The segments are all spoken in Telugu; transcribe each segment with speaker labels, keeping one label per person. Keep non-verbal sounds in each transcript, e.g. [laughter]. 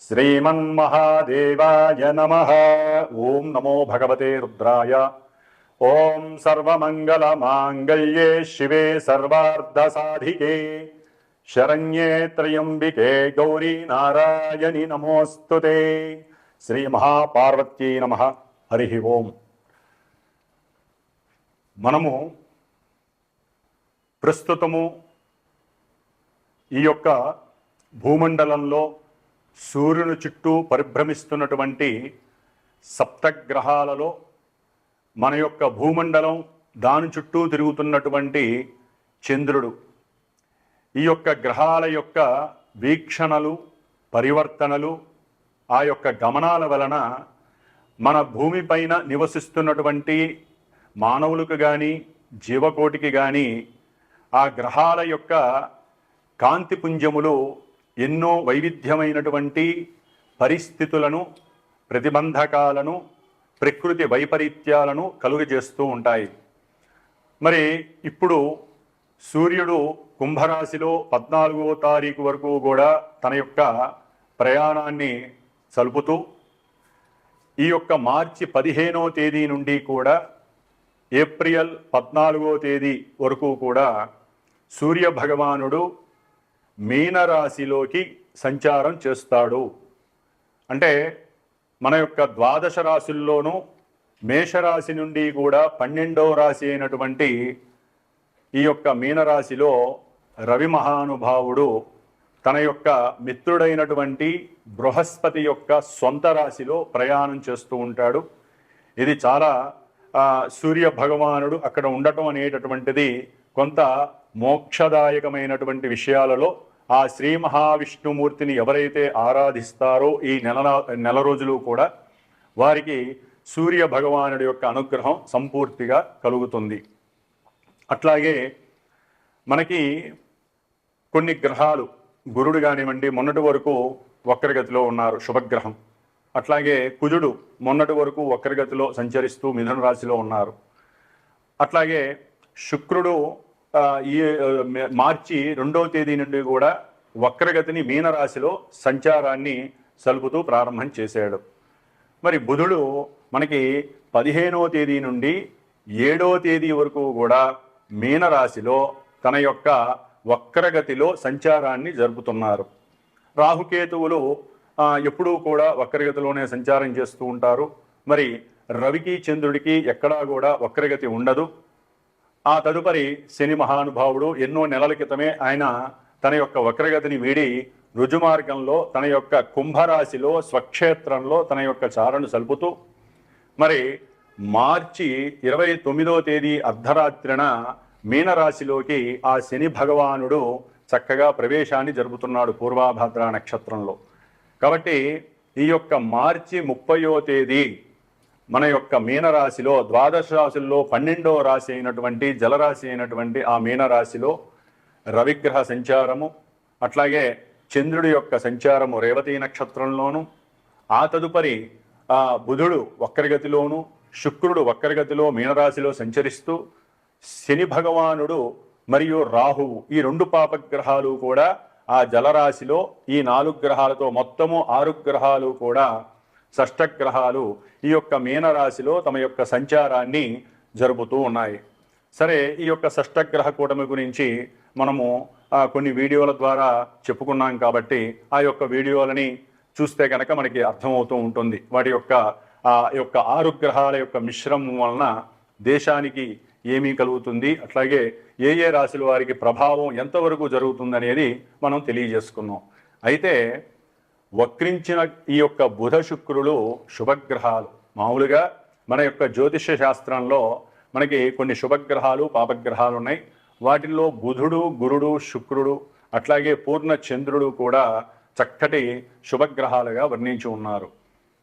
Speaker 1: శ్రీమన్ మహాదేవాయ నమ. ఓం నమో భగవతే రుద్రాయ. ఓం సర్వమంగళమాంగళ్యే శివే సర్వార్ధసాధికే. శరణ్యే త్రయంబికే గౌరీ నారాయణి నమోస్తుతే. శ్రీ మహాపార్వతీ నమ. హరి ఓం. మనము ప్రస్తుతము ఈ యొక్క భూమండలంలో సూర్యుని చుట్టూ పరిభ్రమిస్తున్నటువంటి సప్తగ్రహాలలో మన యొక్క భూమండలం దాని చుట్టూ తిరుగుతున్నటువంటి చంద్రుడు. ఈ యొక్క గ్రహాల యొక్క వీక్షణలు పరివర్తనలు ఆ యొక్క గమనాల వలన మన భూమిపైన నివసిస్తున్నటువంటి మానవులకు కానీ జీవకోటికి కానీ ఆ గ్రహాల యొక్క కాంతిపుంజములు ఎన్నో వైవిధ్యమైనటువంటి పరిస్థితులను ప్రతిబంధకాలను ప్రకృతి వైపరీత్యాలను కలుగజేస్తూ ఉంటాయి. మరి ఇప్పుడు సూర్యుడు కుంభరాశిలో పద్నాలుగో తారీఖు వరకు కూడా తన యొక్క ప్రయాణాన్ని చలుపుతూ ఈ యొక్క మార్చి పదిహేనో తేదీ నుండి కూడా ఏప్రిల్ పద్నాలుగో తేదీ వరకు కూడా సూర్య భగవానుడు మీనరాశిలోకి సంచారం చేస్తాడు. అంటే మన యొక్క ద్వాదశ రాశుల్లోనూ మేషరాశి నుండి కూడా పన్నెండవ రాశి అయినటువంటి ఈ యొక్క మీనరాశిలో రవి మహానుభావుడు తన యొక్క మిత్రుడైనటువంటి బృహస్పతి యొక్క సొంత రాశిలో ప్రయాణం చేస్తూ ఉంటాడు. ఇది చాలా సూర్య భగవానుడు అక్కడ ఉండటం అనేటటువంటిది కొంత మోక్షదాయకమైనటువంటి విషయాలలో ఆ శ్రీ మహావిష్ణుమూర్తిని ఎవరైతే ఆరాధిస్తారో ఈ నెల నెల రోజులు కూడా వారికి సూర్య భగవానుడి యొక్క అనుగ్రహం సంపూర్తిగా కలుగుతుంది. అట్లాగే మనకి కొన్ని గ్రహాలు గురుడు కానివ్వండి మొన్నటి వరకు వక్రగతిలో ఉన్నారు శుభగ్రహం. అట్లాగే కుజుడు మొన్నటి వరకు వక్రగతిలో సంచరిస్తూ మిథున రాశిలో ఉన్నారు. అట్లాగే శుక్రుడు ఈ మార్చి రెండవ తేదీ నుండి కూడా వక్రగతిని మీనరాశిలో సంచారాన్ని సలుపుతూ ప్రారంభం చేశాడు. మరి బుధుడు మనకి పదిహేనవ తేదీ నుండి ఏడవ తేదీ వరకు కూడా మీనరాశిలో తన యొక్క వక్రగతిలో సంచారాన్ని జరుపుతున్నారు. రాహుకేతువులు ఎప్పుడూ కూడా వక్రగతిలోనే సంచారం చేస్తూ ఉంటారు. మరి రవికి చంద్రుడికి ఎక్కడా కూడా వక్రగతి ఉండదు. ఆ తదుపరి శని మహానుభావుడు ఎన్నో నెలల క్రితమే ఆయన తన యొక్క వక్రగతిని వీడి రుజుమార్గంలో తన యొక్క కుంభరాశిలో స్వక్షేత్రంలో తన యొక్క చారను సలుపుతూ మరి మార్చి ఇరవై తొమ్మిదో తేదీ అర్ధరాత్రిన మీనరాశిలోకి ఆ శని భగవానుడు చక్కగా ప్రవేశాన్ని జరుపుతున్నాడు పూర్వాభద్ర నక్షత్రంలో. కాబట్టి ఈ యొక్క మార్చి ముప్పయో తేదీ మన యొక్క మీనరాశిలో ద్వాదశ రాశుల్లో పన్నెండవ రాశి అయినటువంటి జలరాశి అయినటువంటి ఆ మీనరాశిలో రవిగ్రహ సంచారము అట్లాగే చంద్రుడి యొక్క సంచారము రేవతి నక్షత్రంలోను ఆ తదుపరి ఆ బుధుడు వక్రగతిలోను శుక్రుడు వక్రగతిలో మీనరాశిలో సంచరిస్తూ శని భగవానుడు మరియు రాహువు ఈ రెండు పాపగ్రహాలు కూడా ఆ జలరాశిలో ఈ నాలుగు గ్రహాలతో మొత్తము ఆరు గ్రహాలు కూడా షష్టగ్రహాలు ఈ యొక్క మీనరాశిలో తమ యొక్క సంచారాన్ని జరుపుతూ ఉన్నాయి. సరే ఈ యొక్క షష్టగ్రహ కూటమి గురించి మనము కొన్ని వీడియోల ద్వారా చెప్పుకున్నాం కాబట్టి ఆ యొక్క వీడియోలని చూస్తే కనుక మనకి అర్థమవుతూ ఉంటుంది. వాటి యొక్క ఆ యొక్క ఆరు గ్రహాల యొక్క మిశ్రమం వలన దేశానికి ఏమీ కలుగుతుంది అట్లాగే ఏ ఏ రాశుల వారికి ప్రభావం ఎంతవరకు జరుగుతుంది అనేది మనం తెలియజేసుకున్నాం. అయితే వక్రించిన ఈ యొక్క బుధ శుక్రులు శుభగ్రహాలు. మామూలుగా మన యొక్క జ్యోతిష్య శాస్త్రంలో మనకి కొన్ని శుభగ్రహాలు పాపగ్రహాలు ఉన్నాయి. వాటిల్లో బుధుడు గురుడు శుక్రుడు అట్లాగే పూర్ణ చంద్రుడు కూడా చక్కటి శుభగ్రహాలుగా వర్ణించి ఉన్నారు.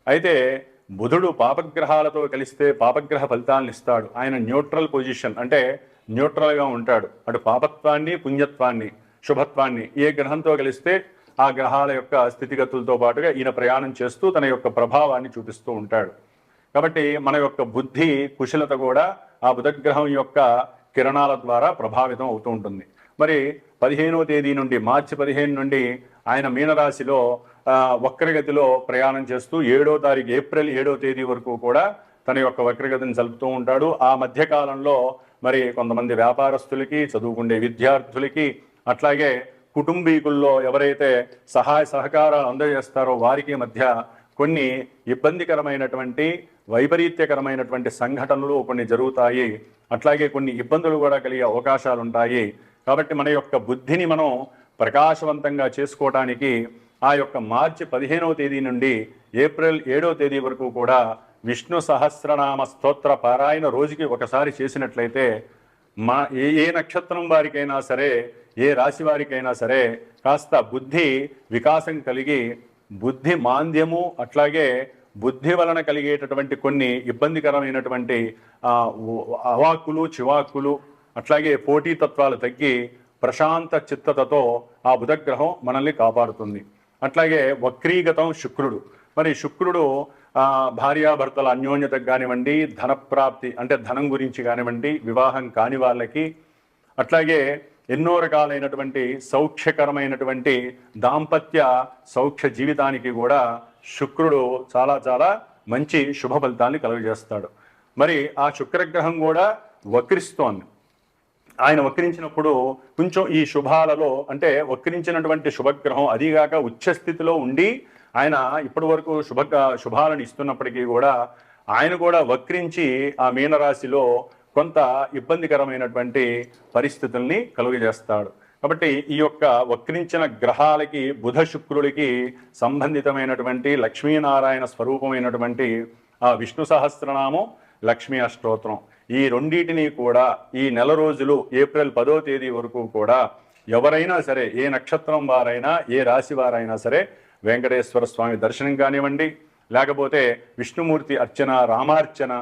Speaker 1: అయితే బుధుడు పాపగ్రహాలతో కలిస్తే పాపగ్రహ ఫలితాలను ఇస్తాడు. ఆయన న్యూట్రల్ పొజిషన్ అంటే న్యూట్రల్గా ఉంటాడు. అటు పాపత్వాన్ని పుణ్యత్వాన్ని శుభత్వాన్ని ఏ గ్రహంతో కలిస్తే ఆ గ్రహాల యొక్క స్థితిగతులతో పాటుగా ఈయన ప్రయాణం చేస్తూ తన యొక్క ప్రభావాన్ని చూపిస్తూ ఉంటాడు. కాబట్టి మన యొక్క బుద్ధి కుశలత కూడా ఆ బుధగ్రహం యొక్క కిరణాల ద్వారా ప్రభావితం అవుతూ ఉంటుంది. మరి పదిహేనవ తేదీ నుండి మార్చి పదిహేను నుండి ఆయన మీనరాశిలో వక్రగతిలో ప్రయాణం చేస్తూ ఏడో తారీఖు ఏప్రిల్ ఏడో తేదీ వరకు కూడా తన యొక్క వక్రగతిని జరుపుతూ ఉంటాడు. ఆ మధ్యకాలంలో మరి కొంతమంది వ్యాపారస్తులకి చదువుకునే విద్యార్థులకి అట్లాగే కుటుంబీకుల్లో ఎవరైతే సహాయ సహకారాలు అందజేస్తారో వారికి మధ్య కొన్ని ఇబ్బందికరమైనటువంటి వైపరీత్యకరమైనటువంటి సంఘటనలు కొన్ని జరుగుతాయి. అట్లాగే కొన్ని ఇబ్బందులు కూడా కలిగే అవకాశాలు ఉంటాయి కాబట్టి మన యొక్క బుద్ధిని మనం ప్రకాశవంతంగా చేసుకోవడానికి ఆ యొక్క మార్చి పదిహేనవ తేదీ నుండి ఏప్రిల్ ఏడవ తేదీ వరకు కూడా విష్ణు సహస్రనామ స్తోత్ర పారాయణ రోజుకి ఒకసారి చేసినట్లయితే మా ఏ ఏ నక్షత్రం వారికైనా సరే ఏ రాశి వారికైనా సరే కాస్త బుద్ధి వికాసం కలిగి బుద్ధి మాంద్యము అట్లాగే బుద్ధి వలన కలిగేటటువంటి కొన్ని ఇబ్బందికరమైనటువంటి అవాక్కులు చివాక్కులు అట్లాగే పోటీతత్వాలు తగ్గి ప్రశాంత చిత్తతతో ఆ బుధగ్రహం మనల్ని కాపాడుతుంది. అట్లాగే వక్రీగతం శుక్రుడు. మరి శుక్రుడు భార్యాభర్తల అన్యోన్యతకు కానివ్వండి ధనప్రాప్తి అంటే ధనం గురించి కానివ్వండి వివాహం కాని వాళ్ళకి అట్లాగే ఎన్నో రకాలైనటువంటి సౌఖ్యకరమైనటువంటి దాంపత్య సౌఖ్య జీవితానికి కూడా శుక్రుడు చాలా చాలా మంచి శుభ ఫలితాన్ని కలుగజేస్తాడు. మరి ఆ శుక్రగ్రహం కూడా వక్రిస్తోంది. ఆయన వక్రించినప్పుడు కొంచెం ఈ శుభాలలో అంటే వక్రించినటువంటి శుభగ్రహం అదిగాక ఉచ్చస్థితిలో ఉండి ఆయన ఇప్పటి వరకు శుభ శుభాలను ఇస్తున్నప్పటికీ కూడా ఆయన కూడా వక్రించి ఆ మీనరాశిలో కొంత ఇబ్బందికరమైనటువంటి పరిస్థితుల్ని కలుగజేస్తాడు. కాబట్టి ఈ యొక్క వక్రించిన గ్రహాలకి బుధ శుక్రులకి సంబంధితమైనటువంటి లక్ష్మీనారాయణ స్వరూపమైనటువంటి ఆ విష్ణు సహస్రనామం లక్ష్మీ అష్టోత్రం. ఈ రెండింటిని కూడా ఈ నెల రోజులు ఏప్రిల్ పదో తేదీ వరకు కూడా ఎవరైనా సరే ఏ నక్షత్రం వారైనా ఏ రాశి వారైనా సరే వెంకటేశ్వర స్వామి దర్శనం కానివ్వండి లేకపోతే విష్ణుమూర్తి అర్చన రామార్చన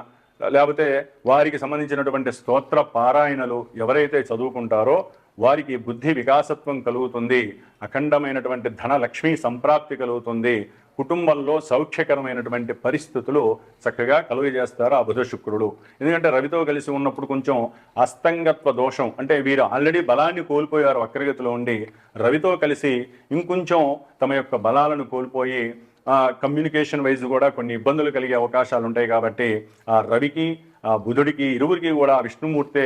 Speaker 1: లేకపోతే వారికి సంబంధించినటువంటి స్తోత్ర పారాయణలు ఎవరైతే చదువుకుంటారో వారికి బుద్ధి వికాసత్వం కలుగుతుంది అఖండమైనటువంటి ధన లక్ష్మీ సంప్రాప్తి కలుగుతుంది కుటుంబంలో సౌఖ్యకరమైనటువంటి పరిస్థితులు చక్కగా కలుగజేస్తారు ఆ బుధ శుక్రుడు. ఎందుకంటే రవితో కలిసి ఉన్నప్పుడు కొంచెం అస్తంగత్వ దోషం అంటే వీరు ఆల్రెడీ బలాన్ని కోల్పోయారు వక్రగతిలో ఉండి రవితో కలిసి ఇంకొంచెం తమ యొక్క బలాలను కోల్పోయి కమ్యూనికేషన్ వైజ్ కూడా కొన్ని ఇబ్బందులు కలిగే అవకాశాలు ఉంటాయి కాబట్టి ఆ రవికి ఆ బుధుడికి ఇరువురికి కూడా విష్ణుమూర్తే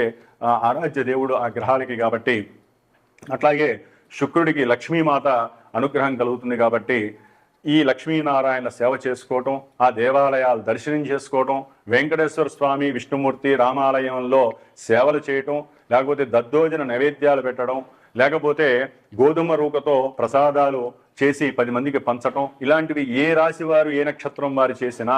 Speaker 1: ఆరాధ్య దేవుడు ఆ గ్రహాలకి కాబట్టి అట్లాగే శుక్రుడికి లక్ష్మీమాత అనుగ్రహం కలుగుతుంది కాబట్టి ఈ లక్ష్మీనారాయణ సేవ చేసుకోవటం ఆ దేవాలయాలు దర్శనం చేసుకోవటం వెంకటేశ్వర స్వామి విష్ణుమూర్తి రామాలయంలో సేవలు చేయటం లేకపోతే దద్దోజన నైవేద్యాలు పెట్టడం లేకపోతే గోధుమ రూకతో ప్రసాదాలు చేసి పది మందికి పంచటం ఇలాంటివి ఏ రాశి వారు ఏ నక్షత్రం వారు చేసినా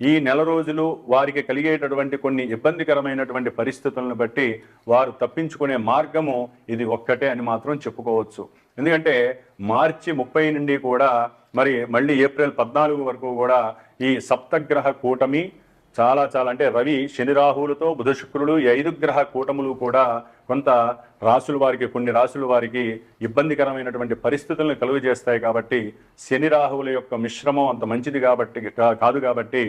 Speaker 1: ఈ నెల రోజులు వారికి కలిగేటటువంటి కొన్ని ఇబ్బందికరమైనటువంటి పరిస్థితులను బట్టి వారు తప్పించుకునే మార్గము ఇది ఒక్కటే అని మాత్రం చెప్పుకోవచ్చు. ఎందుకంటే మార్చి ముప్పై నుండి కూడా మరి మళ్ళీ ఏప్రిల్ పద్నాలుగు వరకు కూడా ఈ సప్తగ్రహ కూటమి చాలా చాలా అంటే రవి శని రాహులతో బుధ శుక్రుడు ఈ ఐదు గ్రహ కూటములు కూడా కొంత రాసుల వారికి కొన్ని రాసుల వారికి ఇబ్బందికరమైనటువంటి పరిస్థితులను కలుగజేస్తాయి కాబట్టి శని రాహువుల యొక్క మిశ్రమం అంత మంచిది కాబట్టి కా- కాదు కాబట్టి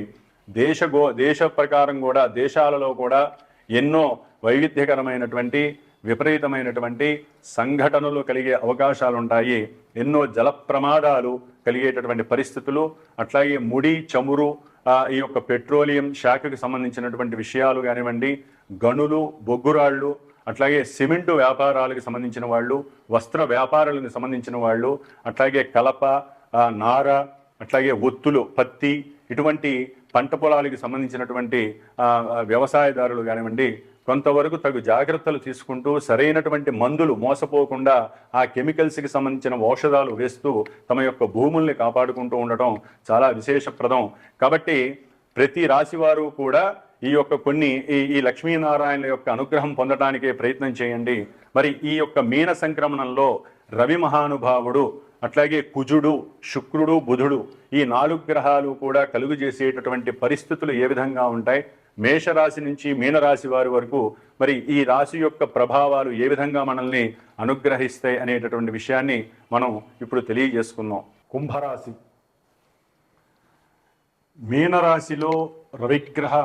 Speaker 1: దేశ గో దేశ ప్రకారం కూడా దేశాలలో కూడా ఎన్నో వైవిధ్యకరమైనటువంటి విపరీతమైనటువంటి సంఘటనలు కలిగే అవకాశాలు ఉంటాయి ఎన్నో జల ప్రమాదాలు కలిగేటటువంటి పరిస్థితులు అట్లాగే ముడి చమురు ఈ యొక్క పెట్రోలియం శాఖకు సంబంధించినటువంటి విషయాలు కానివ్వండి గనులు బొగ్గురాళ్ళు అట్లాగే సిమెంటు వ్యాపారాలకు సంబంధించిన వాళ్ళు వస్త్ర వ్యాపారాలకు సంబంధించిన వాళ్ళు అట్లాగే కలప నార అట్లాగే ఒత్తులు పత్తి ఇటువంటి పంట పొలాలకు సంబంధించినటువంటి వ్యవసాయదారులు కానివ్వండి కొంతవరకు తగు జాగ్రత్తలు తీసుకుంటూ సరైనటువంటి మందులు మోసపోకుండా ఆ కెమికల్స్కి సంబంధించిన ఔషధాలు వేస్తూ తమ యొక్క భూముల్ని కాపాడుకుంటూ ఉండటం చాలా విశేషప్రదం. కాబట్టి ప్రతి రాశివారు కూడా ఈ యొక్క కొన్ని ఈ ఈ లక్ష్మీనారాయణ యొక్క అనుగ్రహం పొందడానికే ప్రయత్నం చేయండి. మరి ఈ యొక్క మీన సంక్రమణంలో రవి మహానుభావుడు అట్లాగే కుజుడు శుక్రుడు బుధుడు ఈ నాలుగు గ్రహాలు కూడా కలుగు చేసేటటువంటి పరిస్థితులు ఏ విధంగా ఉంటాయి? మేషరాశి నుంచి మీనరాశి వారి వరకు మరి ఈ రాశి యొక్క ప్రభావాలు ఏ విధంగా మనల్ని అనుగ్రహిస్తాయి అనేటటువంటి విషయాన్ని మనం ఇప్పుడు తెలియజేసుకుందాం. కుంభరాశి. మీనరాశిలో రవిగ్రహ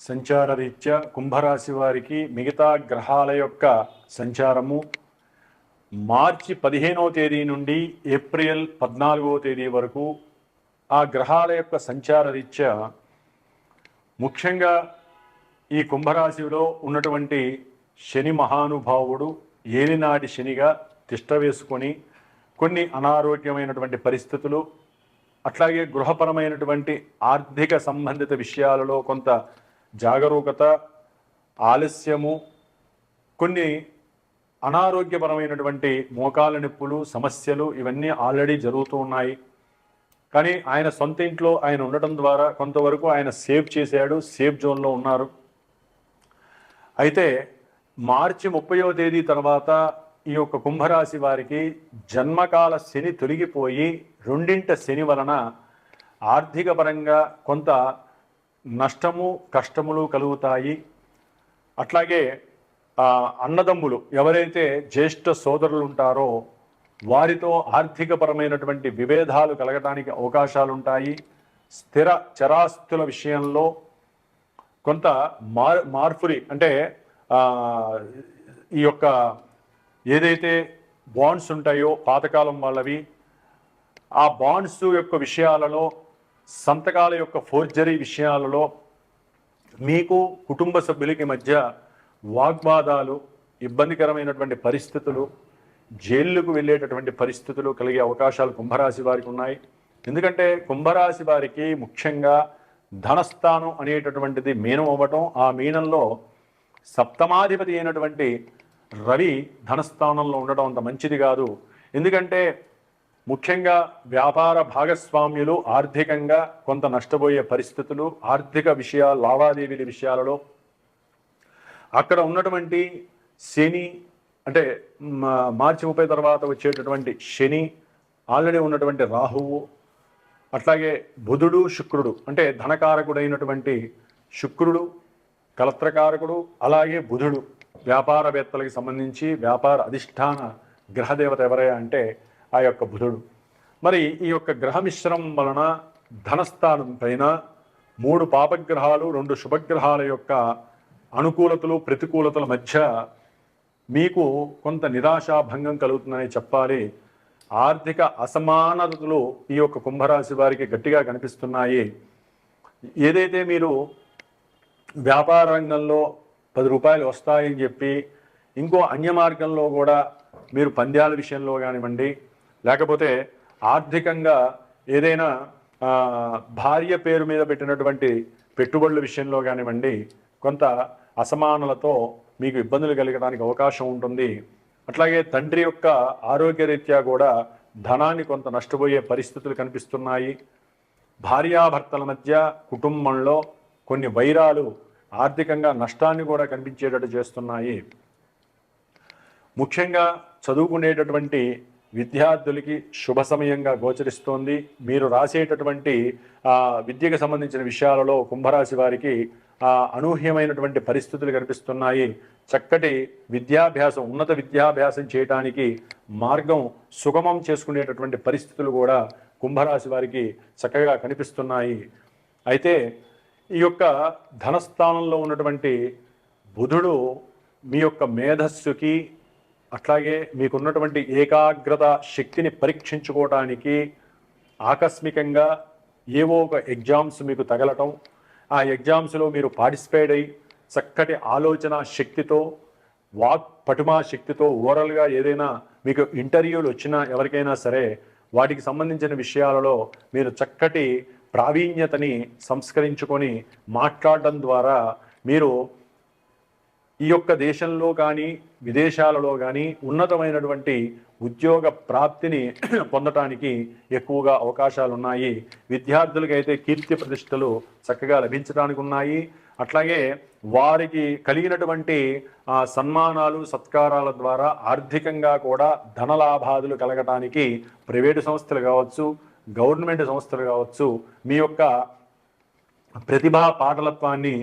Speaker 1: సంచార రీత్యా కుంభరాశి వారికి మిగతా గ్రహాల యొక్క సంచారము మార్చి పదిహేనవ తేదీ నుండి ఏప్రిల్ పద్నాలుగవ తేదీ వరకు ఆ గ్రహాల యొక్క సంచార రీత్యా ముఖ్యంగా ఈ కుంభరాశిలో ఉన్నటువంటి శని మహానుభావుడు ఏలినాటి శనిగా తిష్ట వేసుకొని కొన్ని అనారోగ్యమైనటువంటి పరిస్థితులు అట్లాగే గృహపరమైనటువంటి ఆర్థిక సంబంధిత విషయాలలో కొంత జాగరూకత ఆలస్యము కొన్ని అనారోగ్యపరమైనటువంటి మోకాల నొప్పులు సమస్యలు ఇవన్నీ ఆల్రెడీ జరుగుతూ ఉన్నాయి. కానీ ఆయన సొంత ఇంట్లో ఆయన ఉండటం ద్వారా కొంతవరకు ఆయన సేవ్ చేశాడు సేఫ్ జోన్లో ఉన్నారు. అయితే మార్చి ముప్పయో తేదీ తర్వాత ఈ యొక్క కుంభరాశి వారికి జన్మకాల శని తొలగిపోయి రెండింట శని వలన ఆర్థిక పరంగా కొంత నష్టము కష్టములు కలుగుతాయి. అట్లాగే అన్నదమ్ములు ఎవరైతే జ్యేష్ఠ సోదరులు ఉంటారో వారితో ఆర్థికపరమైనటువంటి విభేదాలు కలగడానికి అవకాశాలు ఉంటాయి స్థిర చరాస్తుల విషయంలో కొంత మార్ మార్పురి అంటే ఈ యొక్క ఏదైతే బాండ్స్ ఉంటాయో పాతకాలం వాళ్ళవి ఆ బాండ్స్ యొక్క విషయాలలో సంతకాల యొక్క ఫోర్జరీ విషయాలలో మీకు కుటుంబ సభ్యులకి మధ్య వాగ్వాదాలు ఇబ్బందికరమైనటువంటి పరిస్థితులు జైళ్ళకు వెళ్ళేటటువంటి పరిస్థితులు కలిగే అవకాశాలు కుంభరాశి వారికి ఉన్నాయి. ఎందుకంటే కుంభరాశి వారికి ముఖ్యంగా ధనస్థానం అనేటటువంటిది మీనం అవ్వటం ఆ మీనంలో సప్తమాధిపతి అయినటువంటి రవి ధనస్థానంలో ఉండడం అంత మంచిది కాదు. ఎందుకంటే ముఖ్యంగా వ్యాపార భాగస్వామ్యులు ఆర్థికంగా కొంత నష్టపోయే పరిస్థితులు ఆర్థిక విషయాలు లావాదేవీల విషయాలలో అక్కడ ఉన్నటువంటి శని అంటే మార్చి ముప్పై తర్వాత వచ్చేటటువంటి శని ఆల్రెడీ ఉన్నటువంటి రాహువు అట్లాగే బుధుడు శుక్రుడు అంటే ధనకారకుడైనటువంటి శుక్రుడు కలత్రకారకుడు అలాగే బుధుడు. వ్యాపారవేత్తలకు సంబంధించి వ్యాపార అధిష్టాన గ్రహదేవత ఎవరయ్యా అంటే ఆ యొక్క బుధుడు. మరి ఈ యొక్క గ్రహ మిశ్రమం వలన ధనస్థానం పైన మూడు పాపగ్రహాలు రెండు శుభగ్రహాల యొక్క అనుకూలతలు ప్రతికూలతల మధ్య మీకు కొంత నిరాశాభంగం కలుగుతుందని చెప్పాలి. ఆర్థిక అసమానతలు ఈ యొక్క కుంభరాశి వారికి గట్టిగా కనిపిస్తున్నాయి. ఏదైతే మీరు వ్యాపార రంగంలో పది రూపాయలు వస్తాయని చెప్పి ఇంకో అన్య మార్గంలో కూడా మీరు పంద్యాల విషయంలో కానివ్వండి లేకపోతే ఆర్థికంగా ఏదైనా భార్య పేరు మీద పెట్టినటువంటి పెట్టుబడుల విషయంలో కానివ్వండి కొంత అసమానలతో మీకు ఇబ్బందులు కలగడానికి అవకాశం ఉంటుంది. అట్లాగే తండ్రి యొక్క ఆరోగ్యరీత్యా కూడా ధనాన్ని కొంత నష్టపోయే పరిస్థితులు కనిపిస్తున్నాయి. భార్యాభర్తల మధ్య కుటుంబంలో కొన్ని వైరాలు ఆర్థికంగా నష్టాన్ని కూడా కనిపించేటట్టు చేస్తున్నాయి. ముఖ్యంగా చదువుకునేటటువంటి విద్యార్థులకి శుభ సమయంగా గోచరిస్తోంది. మీరు రాసేటటువంటి విద్యకు సంబంధించిన విషయాలలో కుంభరాశి వారికి అనూహ్యమైనటువంటి పరిస్థితులు కనిపిస్తున్నాయి. చక్కటి విద్యాభ్యాసం ఉన్నత విద్యాభ్యాసం చేయటానికి మార్గం సుగమం చేసుకునేటటువంటి పరిస్థితులు కూడా కుంభరాశి వారికి చక్కగా కనిపిస్తున్నాయి. అయితే ఈ యొక్క ధనస్థానంలో ఉన్నటువంటి బుధుడు మీ యొక్క మేధస్సుకి అట్లాగే మీకున్నటువంటి ఏకాగ్రత శక్తిని పరీక్షించుకోవటానికి ఆకస్మికంగా ఏవో ఒక ఎగ్జామ్స్ మీకు తగలటం ఆ ఎగ్జామ్స్లో మీరు పార్టిసిపేట్ అయ్యి చక్కటి ఆలోచన శక్తితో వాక్ పటిమా శక్తితో ఓరల్గా ఏదైనా మీకు ఇంటర్వ్యూలు వచ్చినా ఎవరికైనా సరే వాటికి సంబంధించిన విషయాలలో మీరు చక్కటి ప్రావీణ్యతని సంస్కరించుకొని మాట్లాడడం ద్వారా మీరు ఈ యొక్క దేశంలో కానీ విదేశాలలో కానీ ఉన్నతమైనటువంటి ఉద్యోగ ప్రాప్తిని [clears throat] పొందటానికి ఎక్కువగా అవకాశాలు ఉన్నాయి విద్యార్థులకైతే కీర్తి ప్రతిష్టలు చక్కగా లభించడానికి ఉన్నాయి. అట్లాగే వారికి కలిగినటువంటి సన్మానాలు సత్కారాల ద్వారా ఆర్థికంగా కూడా ధనలాభాదులు కలగటానికి ప్రైవేటు సంస్థలు కావచ్చు గవర్నమెంట్ సంస్థలు కావచ్చు మీ యొక్క ప్రతిభా పాటలత్వాన్ని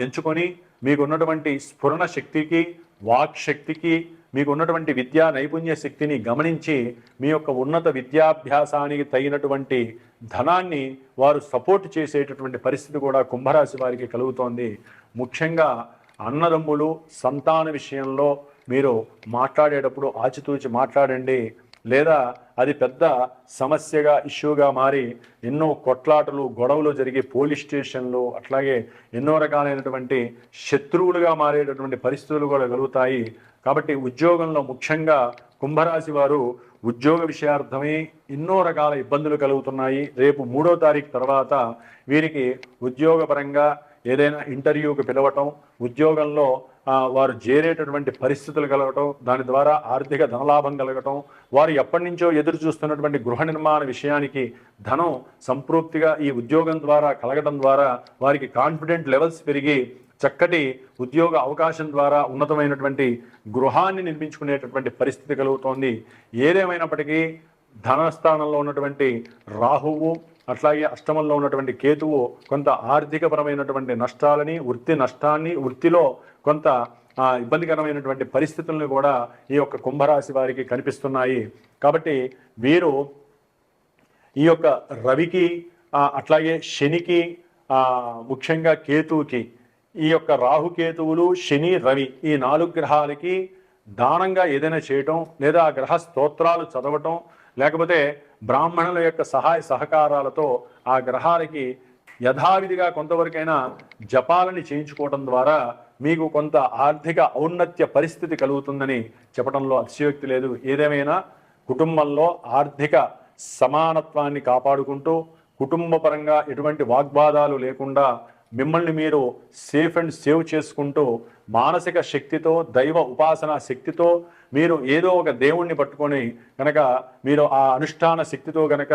Speaker 1: ఎంచుకొని మీకు ఉన్నటువంటి స్ఫురణ శక్తికి వాక్ శక్తికి మీకు ఉన్నటువంటి విద్యా నైపుణ్య శక్తిని గమనించి మీ యొక్క ఉన్నత విద్యాభ్యాసానికి తగినటువంటి ధనాన్ని వారు సపోర్ట్ చేసేటటువంటి పరిస్థితి కూడా కుంభరాశి వారికి కలుగుతోంది. ముఖ్యంగా అన్నదమ్ములు సంతాన విషయంలో మీరు మాట్లాడేటప్పుడు ఆచితూచి మాట్లాడండి. లేదా అది పెద్ద సమస్యగా ఇష్యూగా మారి ఎన్నో కొట్లాటలు గొడవలు జరిగి పోలీస్ స్టేషన్లు అట్లాగే ఎన్నో రకాలైనటువంటి శత్రువులుగా మారేటటువంటి పరిస్థితులు కూడా కలుగుతాయి. కాబట్టి ఉద్యోగంలో ముఖ్యంగా కుంభరాశి వారు ఉద్యోగ విషయార్థమై ఎన్నో రకాల ఇబ్బందులు కలుగుతున్నాయి. రేపు మూడో తారీఖు తర్వాత వీరికి ఉద్యోగపరంగా ఏదైనా ఇంటర్వ్యూకి పిలవటం ఉద్యోగంలో వారు చేరేటటువంటి పరిస్థితులు కలగటం దాని ద్వారా ఆర్థిక ధనలాభం కలగటం వారు ఎప్పటి నుంచో ఎదురు చూస్తున్నటువంటి గృహ నిర్మాణ విషయానికి ధనం సంపృప్తిగా ఈ ఉద్యోగం ద్వారా కలగడం ద్వారా వారికి కాన్ఫిడెంట్ లెవెల్స్ పెరిగి చక్కటి ఉద్యోగ అవకాశం ద్వారా ఉన్నతమైనటువంటి గృహాన్ని నిర్మించుకునేటటువంటి పరిస్థితి కలుగుతోంది. ఏదేమైనప్పటికీ ధనస్థానంలో ఉన్నటువంటి రాహువు అట్లాగే అష్టమంలో ఉన్నటువంటి కేతువు కొంత ఆర్థికపరమైనటువంటి నష్టాలని వృత్తి నష్టాన్ని వృత్తిలో కొంత ఇబ్బందికరమైనటువంటి పరిస్థితులను కూడా ఈ యొక్క కుంభరాశి వారికి కనిపిస్తున్నాయి. కాబట్టి వీరు ఈ యొక్క రవికి అట్లాగే శనికి ముఖ్యంగా కేతువుకి ఈ యొక్క రాహుకేతువులు శని రవి ఈ నాలుగు గ్రహాలకి దానంగా ఏదైనా చేయటం లేదా ఆ గ్రహ స్తోత్రాలు చదవటం లేకపోతే బ్రాహ్మణుల యొక్క సహాయ సహకారాలతో ఆ గ్రహాలకి యథావిధిగా కొంతవరకైనా జపాలని చేయించుకోవడం ద్వారా మీకు కొంత ఆర్థిక ఔన్నత్య పరిస్థితి కలుగుతుందని చెప్పడంలో అతిశయోక్తి లేదు. ఏదేమైనా కుటుంబంలో ఆర్థిక సమానత్వాన్ని కాపాడుకుంటూ కుటుంబపరంగా ఎటువంటి వాగ్వాదాలు లేకుండా మిమ్మల్ని మీరు సేఫ్ అండ్ సేవ్ చేసుకుంటూ మానసిక శక్తితో దైవ ఉపాసన శక్తితో మీరు ఏదో ఒక దేవుణ్ణి పట్టుకొని కనుక మీరు ఆ అనుష్ఠాన శక్తితో కనుక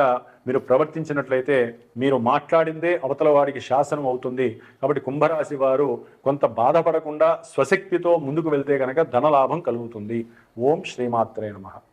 Speaker 1: మీరు ప్రవర్తించినట్లయితే మీరు మాట్లాడిందే అవతల వారికి శాసనం అవుతుంది. కాబట్టి కుంభరాశి వారు కొంత బాధపడకుండా స్వశక్తితో ముందుకు వెళ్తే కనుక ధనలాభం కలుగుతుంది. ఓం శ్రీమాత్రే నమః.